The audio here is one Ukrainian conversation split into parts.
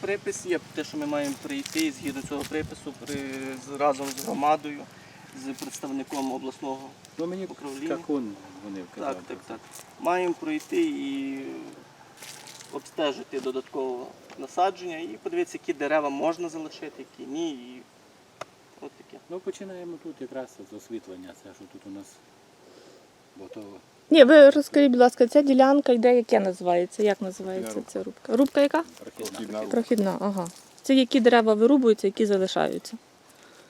припис є, те, що ми маємо прийти і згідно цього припису при, з- разом з громадою, з представником обласного. Ну мені Управління. какун вони вказали. Так, так, так. Маємо пройти і обстежити додатково насадження і подивитися, які дерева можна залишити, які ні. І от таке. Ну починаємо тут якраз з освітлення, це що тут у нас. Бо то Ні, ви розкажіть, будь ласка, ця ділянка йде, яке називається? Як називається Рубка. ця рубка? Рубка яка? прохідна. Прохідна. Ага. Це які дерева вирубуються, які залишаються.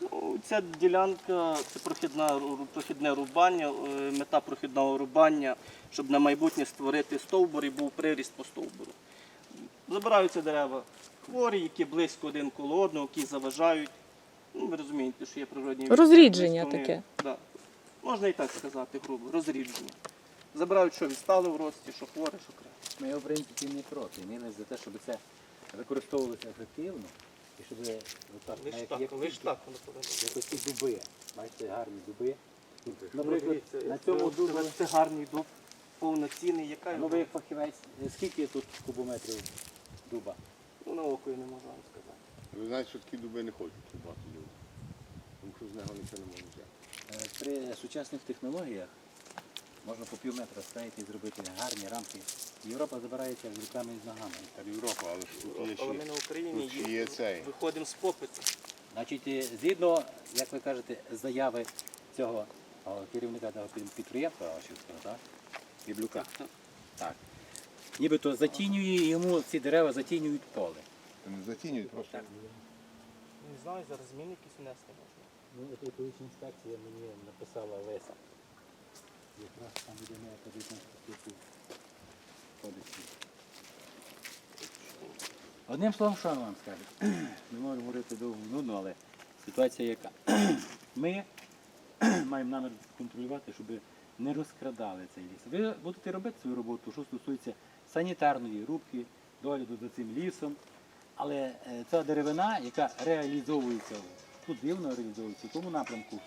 Ну, ця ділянка це прохідна, прохідне рубання, е, мета прохідного рубання, щоб на майбутнє створити стовбур і був приріст по стовбуру. Забираються дерева хворі, які близько один коло одного, які заважають. Ну, ви розумієте, що є природні Розрідження вони- таке. Да. Можна і так сказати, грубо, розрідження. Забирають, що відстали в рості, що хворе, що краще. Ми його, в принципі, не проти. Ми не за те, щоб це використовувалося ефективно. І щоб отак, Лиш як, так, як, лиш так воно повинно. як ось дуби. Бачите, гарні дуби. Наприклад, дивіться, на цьому це- дубі. це гарний дуб, повноцінний, яка Ну його? ви як фахівець, скільки тут кубометрів дуба? Ну, на око я не можу вам сказати. Ви знаєте, що такі дуби не хочуть купати люди. Тому що з нього нічого не можна взяти. Е, При сучасних технологіях можна по пів метра ставити і зробити гарні рамки. Європа забирається з руками і з ногами. Та Європа, але ж тут є Але ми на Україні тут є цей. виходимо з попиту. Значить, е, згідно, як ви кажете, заяви цього керівника того під- підприємства, Вашівського, так? Біблюка. Так. Так. Нібито затінює йому ці дерева затінюють поле. Та не затінюють просто. Не знаю, зараз зміни якісь внести можна. Ну, екологічна інспекція мені написала Леся. Якраз там де моя кадетна статтю кодексі. Одним словом, що вам скажу? Не можу говорити довго нудно, але ситуація яка. Ми маємо намір контролювати, щоб не розкрадали цей ліс. Ви будете робити свою роботу, що стосується санітарної рубки, догляду за цим лісом. Але е, ця деревина, яка реалізовується, тут дивно реалізовується в тому напрямку,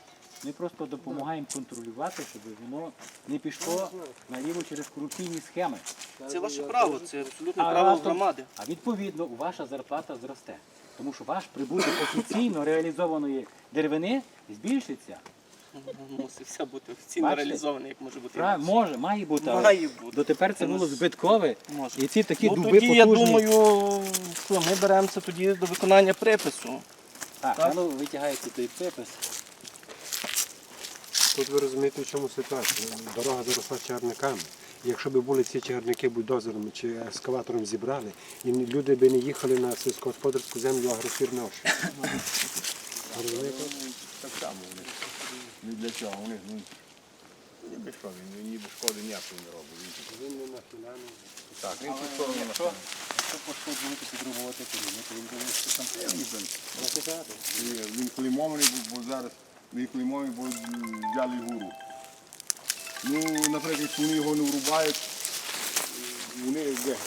ми просто допомагаємо контролювати, щоб воно не пішло наліво через корупційні схеми. Це ваше право, це абсолютно А право раптом- громади. А відповідно ваша зарплата зросте. Тому що ваш прибуток офіційно реалізованої деревини збільшиться. Мусить все бути офіційно Бачите? реалізовано, як може бути. Пра- Може, має бути. але Має бути. Дотепер це було збиткове. Може. І ці такі ну, дуби тоді, я думаю, що ми беремося тоді до виконання припису. Так, так. а ну витягаєте той припис. Тут ви розумієте, в чому ситуація. Дорога заросла чарниками. Якщо б були ці чарники бульдозером чи ескаватором зібрали, і люди б не їхали на сільськогосподарську землю оші. Так само вони. Ну для чого? Вони ніби що, він ніби шкоди ніякої не робить. Він Він не нахиляний. Так, він цю сторону Якщо, наставив. пошкоджувати, коріння, то він буде що там розказати. І Він клеймований був, бо зараз він клеймований, бо м, взяли гуру. Ну, наприклад, якщо вони його не врубають, вони виграють.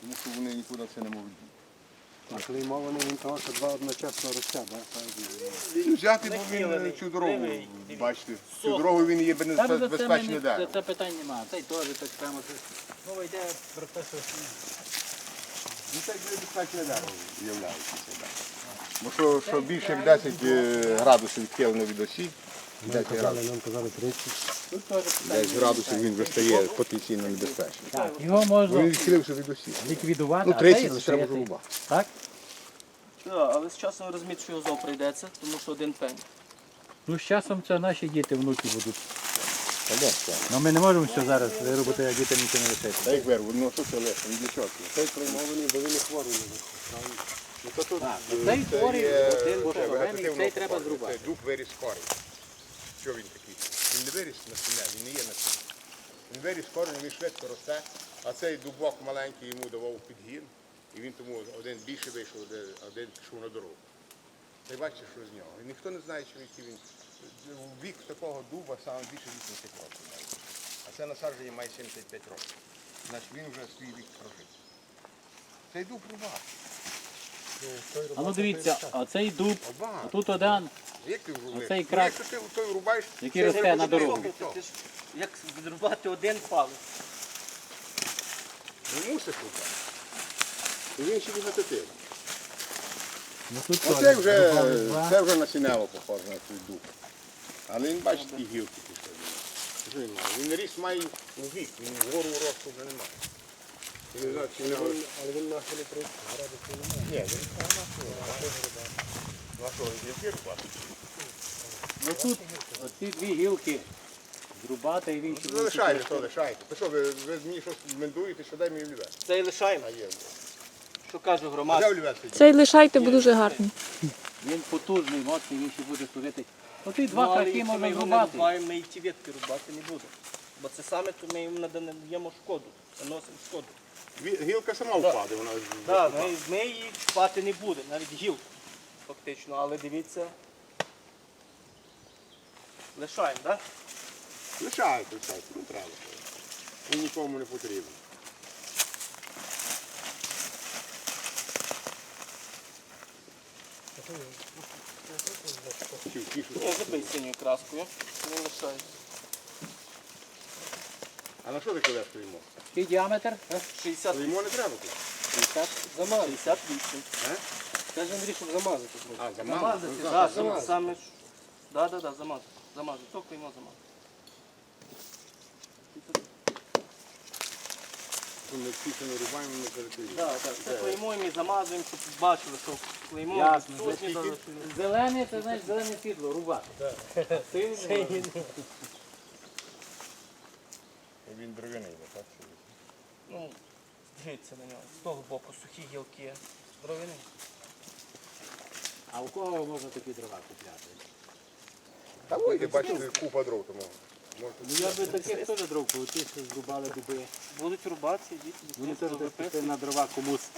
Тому що вони нікуди це не можуть. діти. А клеймований він того, що два одночасно ростять. Да? Він взяти, бо він цю дорогу, бачите, цю дорогу він є Та, ну, безпе- за це, безпечне мені- дерево. це питань немає. Цей теж так само. Мова йде про те, що Ну, це безпечне дерево являється. Бо що, що більше як 10 е, градусів відхилено від осі, 10 Казали, градусів, нам казали 30. тут теж питань 10 градусів він вже стає потенційно небезпечним. Так, його можна Він відхилився від осі. ліквідувати, Ну, а цей 30 це треба лишити. Так? Але з часом розумієте, що його знов прийдеться, тому що один пень. Ну, з часом це наші діти, внуки будуть. Та де це? Ну, ми не можемо все зараз виробити, а дітям нічого не лишити. Та як вирву, ну що це лише, він для чого це? Цей клеймований, бо він не хворий? Ну, то тут, Так, е, цей це хворий є, один цей треба зрубати. Це дуб виріс корінь. Що він такий? Він не виріс на сім'я, він не є на сім'я. Він виріс корінь, він швидко росте, а цей дубок маленький йому давав підгін, і він тому один більше вийшов, один- один пішов на дорогу. Та й бачите, що з нього. І ніхто не знає, що який він. Вік такого дуба саме більше 80 років. А це насадження має 75 років. Значить він вже свій вік прожив. Цей дуб рубав. А ну дивіться, оцей дуб, а тут один, Як ти врубаєш? Оцей Ну, крак, Якщо ти той врубаєш, який це росте на дорогу. Ти ж як відрубати один палець? Не мусиш рубати. І він ще вегетативний. Ну, Оце вже, це вже насінево похоже на цей дуб. Але він бачить такі гілки пішли. Він ріс має у вік, він вгору росту вже немає. Ну тут оці дві гілки зрубати і він ще буде Залишайте, тут то лишайте. Ви що, ви, ви мені щось мендуєте, що дай мені олівець? Це і лишаємо. А є. Що А де громада? олівець сидить? Цей лишайте, бо дуже гарний. Він потужний, моцний, він ще буде служити. Ну, два але краки можна зрубати. ми і ті ветки рубати не будемо. Бо це саме, то ми їм надаємо шкоду, наносимо шкоду. Гілка сама впаде, вона Так, ми, ми її чіпати не будемо, навіть гілку фактично, але дивіться. Лишаємо, так? Лишайте, лишайте, не треба. Він нікому не потрібен. Тішу. Ні, забий синьою краскою. Не лишається. А на що ти кладеш клеймо? Який діаметр? 60, Клеймо не треба тут. 60, 68. Каже Андрій, щоб замазати. А, Замазати, замазати. так, саме, саме ж. Да, да, да, замазати. Замазати, то клеймо замазати. Ми не рубаємо, ми перекриємо. Так, так, це клеймо і замазуємо, щоб бачили, що клеймо Ясно, Зелене, це значить зелене світло, рубати. Синій. Він дровяний, так? Ну, дивіться на нього. З того боку сухі гілки. Здоровини. А у кого можна такі дрова купляти? Та вийде, бачите, купа дров тому. Ну я би таких теж дров ті, що зрубали дуби. Будуть рубатися, діти, Вони теж виписують. піти на дрова комусь.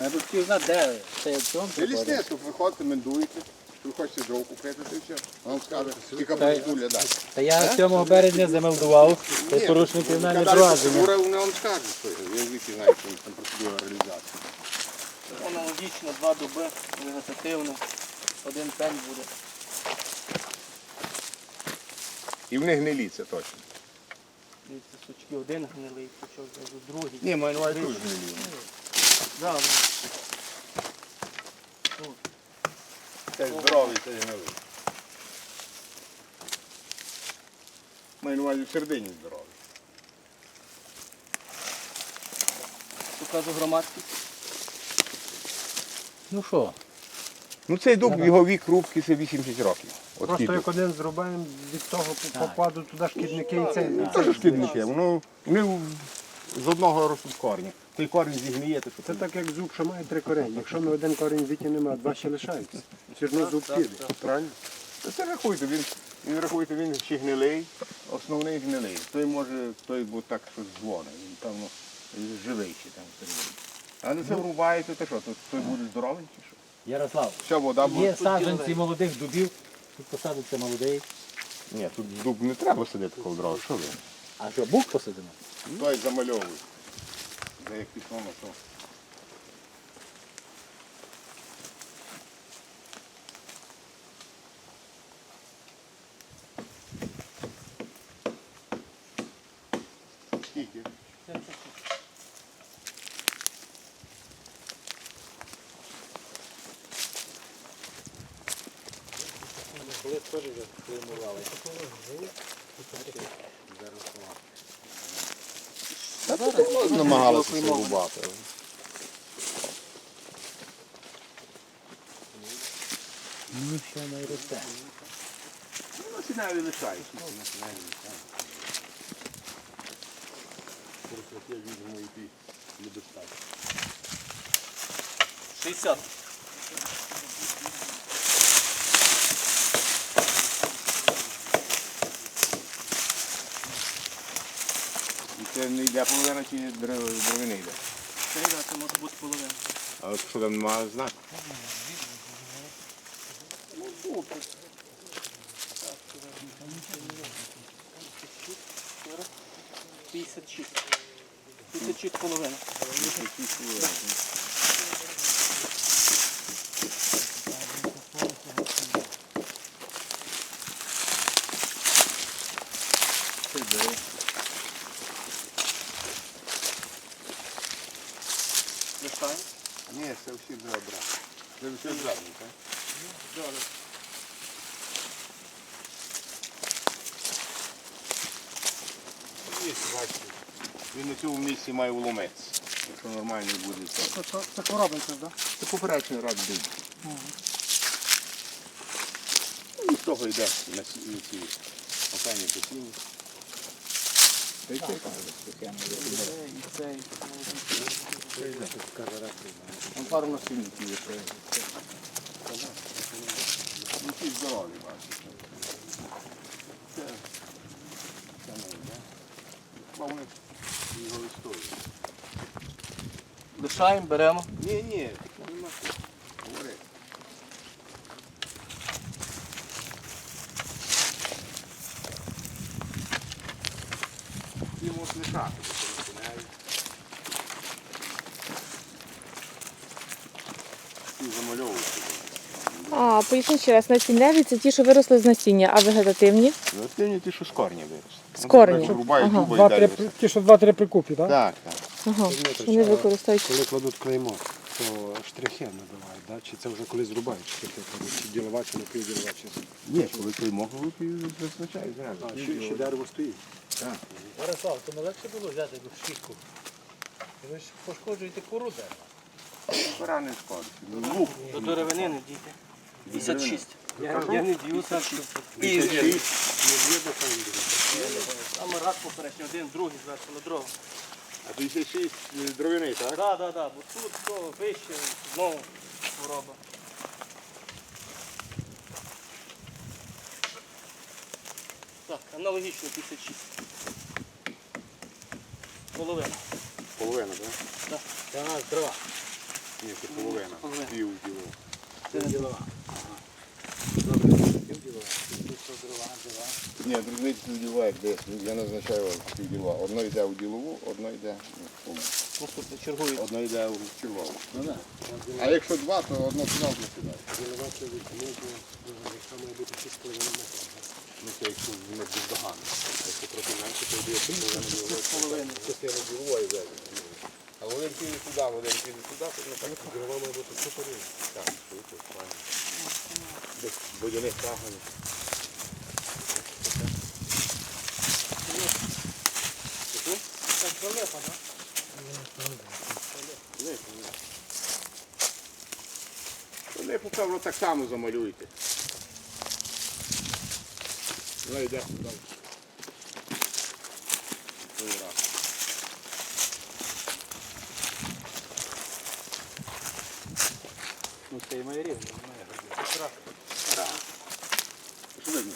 Я би хотів знати, де це в цьому Це лісництво, приходите, мендуєте, ви хочете дров купити, то все. Вам скаже, скільки Та- буде дати. Та я 7 березня замелдував, це порушник кримінальне провадження. Процедура, вони вам скажуть, що я звідки знаю, що там процедура реалізації. Аналогічно, два дуби, вегетативно. Один пень буде. І в них гнилі, це точно. Дивіться, сучки, один гнилий пучок, другий. Ні, маю на увазі гнилі. Да, ну, Це здоровий, це гнилий. Маю на увазі в середині здоровий. що каже громадськість. Ну що? Ну цей дуб, його вік рубки це 80 років. От Просто дуб. як один зрубаємо, від того попаду туди шкідники і це. Ну, Це ж шкідники, воно вони з одного ростуть корні. Той корінь зігніє, то що Це так як зуб, що має три корені. Якщо ми один корінь витягнемо, а два ще лишаються. Все одно зуб піде. Правильно? Та Це рахуйте, він, він рахуйте, він ще гнилий, основний гнилий. Той може, той був так щось дзвонить, він певно живий ще там всередині. Але це врубаєте, то що, то той буде здоровий чи що? Ярослав, Вся вода є буде. саджанці молодих дубів, тут посадиться молодий. Ні, тут дуб не треба сидити коло дрова, що ви? А що, бук посадимо? Той замальовує. За як пішло на то. Скільки? Намагалися це рубати. Ну що не росте. Ну, насінняві лишають. Я візьму і любиш так. 60. Це не йде половина чи дров- дровини йде. Це, йде, це може бути половина. А от що там немає знаку? П'ятдесят чіт. П'ятдесят чіт половина. Це все звернено, так? Місце, бачите, він на цьому місці має уломець. Якщо нормальний буде, це. Це, це, це коробинка, так? Це поперечний рад бій. І з того йде на ці, на ці останні посіли. Та й це Там пару насильників є. Ну, ті здорові, його. Лишаємо, беремо. Ні, ні, нема що. Говори. Ти можеш лишати, бо це розпиняють. Ти замальовуєш. А, поясніть ще раз, насінневі це ті, що виросли з насіння, а вегетативні? Рослинні ті, що з корня виросли. З корня. Рубають Ага. дуба і Два-три, далі. ті, що два-три прикупі, так? Так, так. Ага. Вони використовують. Коли кладуть клеймо, то штрихи набивають, да? чи це вже коли зрубають штрихи, кладуть, чи ділова, чи не півділова, чи Ні, коли той мокрий, визначають а, зразу. ще, ще дерево стоїть. Ярослав, то не легше було взяти таку щітку. Ви ж пошкоджуєте кору дерева. Пора не шкодить. До деревини не дійте. 56. Я, я не дівся. Саме раз попередньо, один, другий зверху на другу. А то ще шість дровини, так? Так, так, так, бо тут то вище, знову хвороба. Так, аналогічно 56. Половина. Половина, так? Так, дрова. Ні, це половина. Половина. Пів діло. Це не ділова. Ні, дружниця діла, як десь. Я назначаю вам діла. Одно йде у ділову, одно йде в полу. Наступне чергують. Одно йде у червову. А якщо два, то одно туди, одно сюди. Ну це якщо не бездоганно. Якщо трохи менше, то йде половина ділової. Частина ділової йде. Один піде туди, один піде туди, то не так. Ділова має бути супер. Так, супер, правильно. Десь водяних. Так, так? Вони попевно так само замалюйте. Ну йде сюди. Ой, раз. Ну це і моє рівня. Що видно?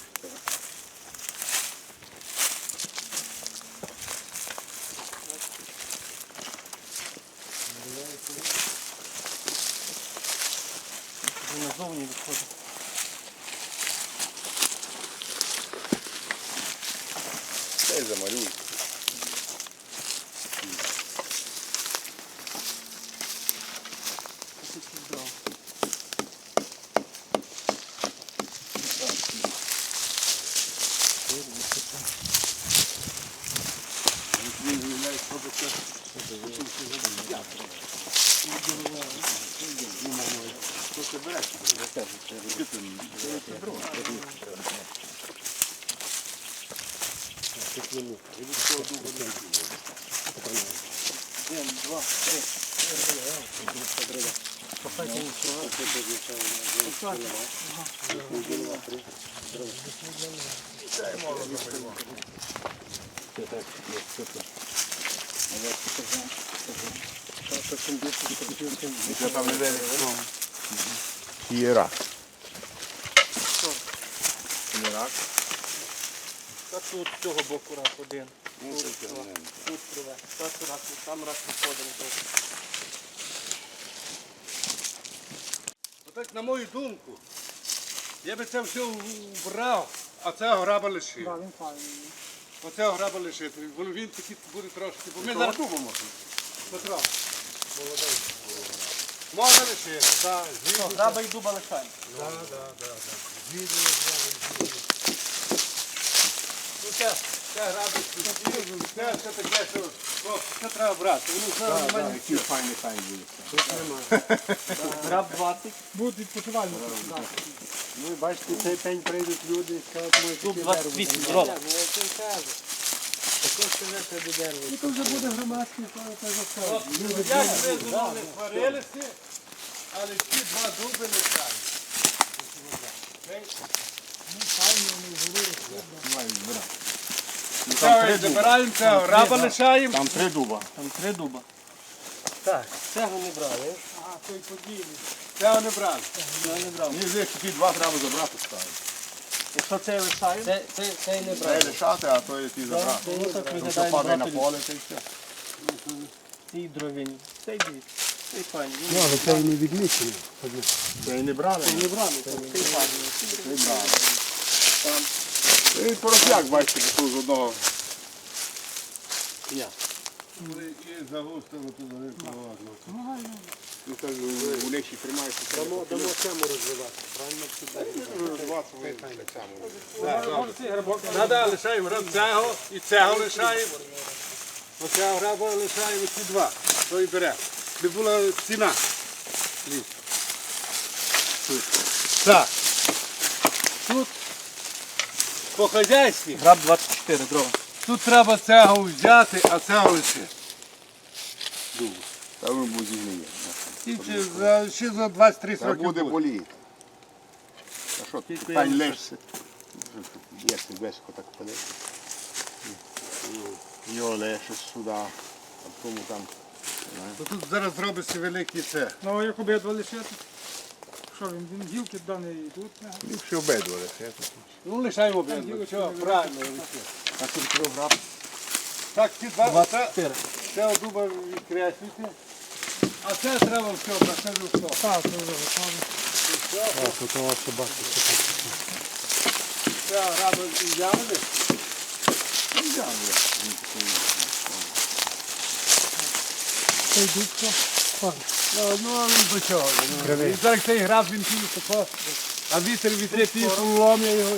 Вже назовні відходить. Це й замалюйте. Це тут здорово. Він виявляє, що це не видно. Є рак. Рак? Та тут з цього боку раз один. Ну. Тут криве. Та тут раз, там раз відходимо. Так, на мою думку, я би це все вбрав, а це граба лишив. Так. Оце граба лишити. Бо Він такий буде трошки. Бо ми зараз можна. Петро. Можна лишити, так. Граба і дуба лишаємо. Ну це, це граби, це, це таке, що, це треба брати. Ну, це нормально. Які файні файні будуть. Граб 20, Будуть відпочивальники. Ну і бачите, цей пень прийдуть люди і скажуть, ми тут таке 28 дров. І то вже буде громадський, то це От, Як ви зі сварилися, але ці два дуби не. Це забираємо, це граба лишаємо. Там три дуба. Там три дуба. Так. Цього не брали. Цього не брали. Цього не брали. Мені здається, ті два треба забрати ставити. Якщо це лишаємо, Це, це, це не Треба лишати, а то ті забрати. ну так Тому що падає на поле, та й все. ці дровині. Цей дивіться. Цей файний. Ну, але це і не відмічено. Це і не брали. Це Не брали, цей файний. Не брали. І поросяк, бачите, тут з одного. Я. І загустили тут велику ладно. Ну, це у лещі тримається. Дамо, дамо цьому розвивати, правильно? Розвивати так само. Треба лишаємо граб цього і цього лишаємо. Оцього граба лишаємо ці два. То і бере. Би була ціна. Так. Тут по хазяйстві. Граб 24 дрова. Тут треба цього взяти, а цього лишити. Та він буде зігніє. Тільки за, ще за 20-30 Та років буде буде. боліти. А що, Тільки питань я- лишся. Як ти весько так палити. Його лишиш сюди, а тому там. То тут зараз зробиться великий це. Ну, як обидва лишити. Що він, він гілки дані йдуть. Ліпше обидва лишити. Ну лишаємо обидва. Чого? Правильно лишити. А тут кілограм. Так, ці два, це, 24. це дуба відкреслюйте. А це треба все, на це вже все. Так, це вже готові. А, то того собаки. Це раби взяли. Це йдуть. Ну, ну а він до чого? Кривий. І так цей граб він тако, а вітер вітре ті лом'я його.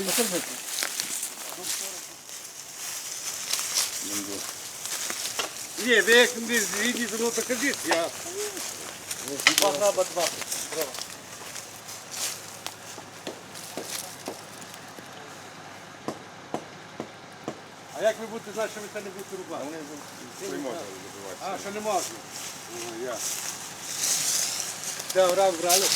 Ні, ви як не то ну то кажіть. Я... Два граба, два. А як ви будете знати, що ви це не будете рубати? Не можна забивати. А, що не можна? Ага, я. Це граб брали?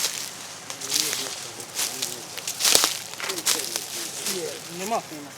Нема. нема.